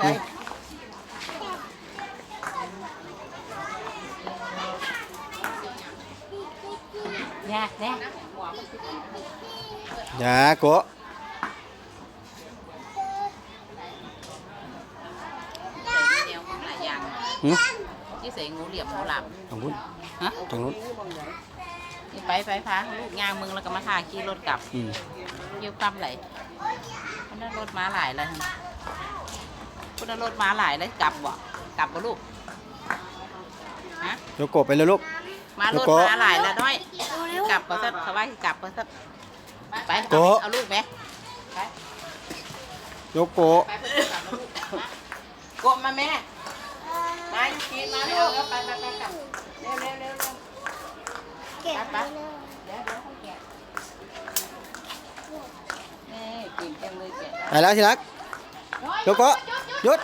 ใช่เนี่ยเนี่ยอย่าโกะเดียวหลายอย่างหึที่ใส่งูเหลี่ยมงูหลับทางนู้นฮะทางนู้นนี่ไปไปพาลูกยางมึงแล้วก็มาท่าขี่รถกลับอืมเยี่ยวกำไหลมันนั่นรถม้าหลายเลย คุณนั่นรถม้าหลายเลยกลับบ่กลับบ่ลูกฮะโยโกะไปเลยลูก มารแล้วถก็ม้าหลายแล้วน้อย กลับก็สักเขาว่ากลับก็สักไปโกะ เอาลูกไหมไปโยโกะไปเพื่อนกลับมาลูกมาโกะมาแม่มาอยู่กินมาเร็วเร็วไปไปไปกลับเร็วเร็วเร็วเร็ว เก็บไว้เลย เดี๋ยวเดี๋ยวเขาแกะนี่ก่งจังเลยแกะไปแล้วทีรัก โยโกะ หยุด